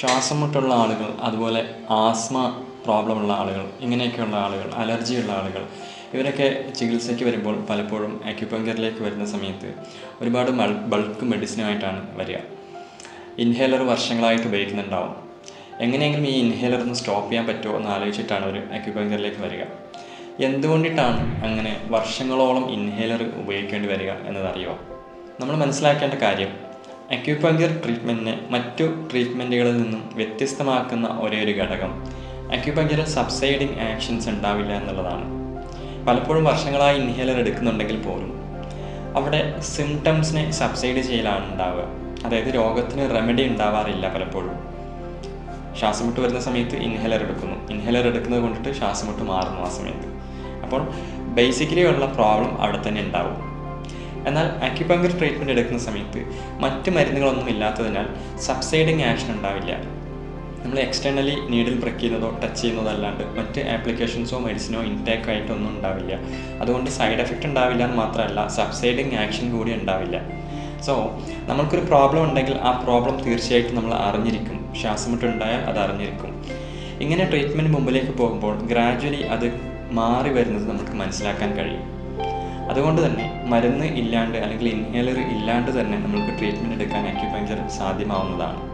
ശ്വാസം മുട്ടുള്ള ആളുകൾ അതുപോലെ ആസ്മ പ്രോബ്ലം ഉള്ള ആളുകൾ ഇങ്ങനെയൊക്കെയുള്ള ആളുകൾ അലർജിയുള്ള ആളുകൾ ഇവരൊക്കെ ചികിത്സയ്ക്ക് വരുമ്പോൾ പലപ്പോഴും അക്യുപങ്കറിലേക്ക് വരുന്ന സമയത്ത് ഒരുപാട് ബൾക്ക് മെഡിസിനുമായിട്ടാണ് വരിക. ഇൻഹേലർ വർഷങ്ങളായിട്ട് ഉപയോഗിക്കുന്നുണ്ടാവും. എങ്ങനെയെങ്കിലും ഈ ഇൻഹേലർ ഒന്ന് സ്റ്റോപ്പ് ചെയ്യാൻ പറ്റുമോ എന്ന് ആലോചിച്ചിട്ടാണ് ഒരു അക്യുപങ്കറിലേക്ക് വരിക. എന്തുകൊണ്ടിട്ടാണ് അങ്ങനെ വർഷങ്ങളോളം ഇൻഹേലർ ഉപയോഗിക്കേണ്ടി വരിക എന്നതറിയുമോ നമ്മൾ മനസ്സിലാക്കേണ്ട കാര്യം അക്യുപങ്ക്ചർ ട്രീറ്റ്മെന്റിനെ മറ്റു ട്രീറ്റ്മെന്റുകളിൽ നിന്നും വ്യത്യസ്തമാക്കുന്ന ഒരേ ഒരു ഘടകം അക്യുപഞ്ചറിൽ സബ്സൈഡിങ് ആക്ഷൻസ് ഉണ്ടാവില്ല എന്നുള്ളതാണ്. പലപ്പോഴും വർഷങ്ങളായി ഇൻഹേലർ എടുക്കുന്നുണ്ടെങ്കിൽ പോലും. അവിടെ സിംറ്റംസിനെ സബ്സൈഡ് ചെയ്യലാണ് ഉണ്ടാവുക. അതായത് രോഗത്തിന് റെമഡി ഉണ്ടാവാറില്ല പലപ്പോഴും. ശ്വാസമുട്ട് വരുന്ന സമയത്ത് ഇൻഹേലർ എടുക്കുന്നു. ഇൻഹേലർ എടുക്കുന്നത് കൊണ്ടിട്ട് ശ്വാസമുട്ട് മാറുന്നു ആ സമയത്ത്. അപ്പോൾ ബേസിക്കലി ഉള്ള പ്രോബ്ലം അവിടെ തന്നെ ഉണ്ടാവും. എന്നാൽ അക്യുപങ്കർ ട്രീറ്റ്മെന്റ് എടുക്കുന്ന സമയത്ത് മറ്റ് മരുന്നുകളൊന്നും ഇല്ലാത്തതിനാൽ സബ്സൈഡിങ് ആക്ഷൻ ഉണ്ടാവില്ല. നമ്മൾ എക്സ്റ്റേണലി നീഡിൽ പ്രക്ക് ചെയ്യുന്നതോ ടച്ച് ചെയ്യുന്നതോ അല്ലാണ്ട് മറ്റ് ആപ്ലിക്കേഷൻസോ മെഡിസിനോ ഇൻടേക്കോ ആയിട്ടൊന്നും ഉണ്ടാവില്ല. അതുകൊണ്ട് സൈഡ് എഫക്റ്റ് ഉണ്ടാവില്ല എന്ന് മാത്രമല്ല സബ്സൈഡിങ് ആക്ഷൻ കൂടി ഉണ്ടാവില്ല. സോ നമ്മൾക്കൊരു പ്രോബ്ലം ഉണ്ടെങ്കിൽ ആ പ്രോബ്ലം തീർച്ചയായിട്ടും നമ്മൾ അറിഞ്ഞിരിക്കും. ശ്വാസമുട്ടുണ്ടായാൽ അത് അറിഞ്ഞിരിക്കും. ഇങ്ങനെ ട്രീറ്റ്മെന്റ് മുമ്പിലേക്ക് പോകുമ്പോൾ ഗ്രാജ്വലി അത് മാറി വരുന്നത് നമുക്ക് മനസ്സിലാക്കാൻ കഴിയും. അതുകൊണ്ട് തന്നെ മരുന്ന് ഇല്ലാണ്ട് അല്ലെങ്കിൽ ഇൻഹേലർ ഇല്ലാണ്ട് തന്നെ നമുക്ക് ട്രീറ്റ്മെന്റ് എടുക്കാൻ അക്യുപഞ്ചർ സാധ്യമാവുന്നതാണ്.